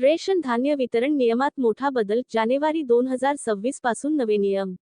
Ration धान्य वितरण नियमात मोठा बदल जानेवारी दोन हजार सव्वीसपासून नवे नियम.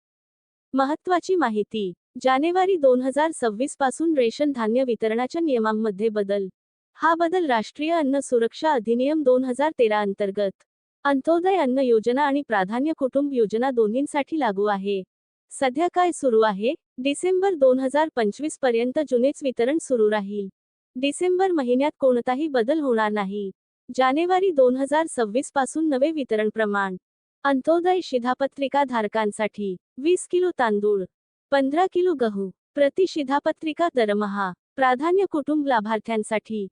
महत्वाची माहिती. जानेवारी दोन हजार सव्वीसपासून रेशन धान्य वितरणाच्या नियमांमध्ये बदल. हा बदल राष्ट्रीय अन्न सुरक्षा अधिनियम दोन हजार तेरा अंतर्गत. अंत्योदय अन्न योजना आणि प्राधान्य कुटुंब योजना दोन्हींसाठी लागू आहे. सध्या काय सुरू आहे? डिसेंबर दोन हजार पंचवीसपर्यंत जुनेच वितरण सुरू राहील. डिसेंबर महिन्यात कोणताही बदल होणार नाही. जानेवारी दोन हजार सव्वीसपासून नवे वितरण प्रमाण. अंत्योदय शिधापत्रिका धारकांसाठी वीस किलो तांदूळ पंधरा किलो गहू प्रति शिधापत्रिका दरमहा प्राधान्य कुटुंब लाभार्थ्यांसाठी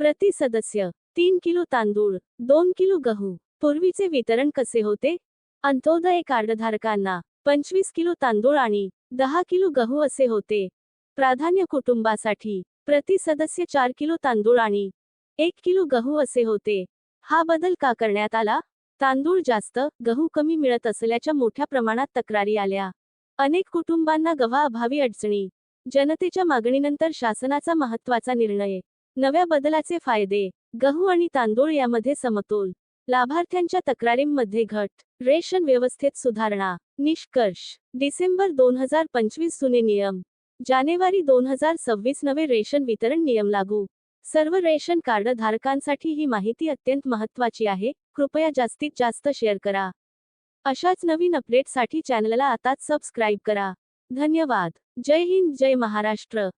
प्रति सदस्य तीन किलो तांदूळ दोन किलो गहू. पूर्वीचे वितरण कसे होते? अंत्योदय कार्डधारकांना पंचवीस किलो तांदूळ आणि दहा किलो गहू असे होते. प्राधान्य कुटुंबासाठी प्रति सदस्य चार किलो तांदूळ आणि एक किलो गहू असे होते. हा बदल का करण्यात आला? तांदूळ जास्त गहू कमी मिळत असल्याच्या मोठ्या प्रमाणात तक्रारी आल्या. अनेक कुटुंबांना गव्हाअभावी अडचणी. जनतेच्या मागणीनंतर शासनाचा महत्त्वाचा निर्णय. नव्या बदलाचे फायदे. गहू आणि तांदूळ यामध्ये समतोल. लाभार्थ्यांच्या तक्रारींमध्ये घट. रेशन व्यवस्थेत सुधारणा. निष्कर्ष. डिसेंबर दोन हजार पंचवीस जुने नियम. जानेवारी दोन हजार सव्वीस नवे रेशन वितरण नियम लागू. सर्व रेशन कार्ड धारकांसाठी ही माहिती अत्यंत महत्वाची आहे. कृपया जास्तीत जास्त शेअर करा. अशाच नवीन अपडेटसाठी चॅनलला आताच सबस्क्राईब करा. धन्यवाद. जय हिंद. जय महाराष्ट्र.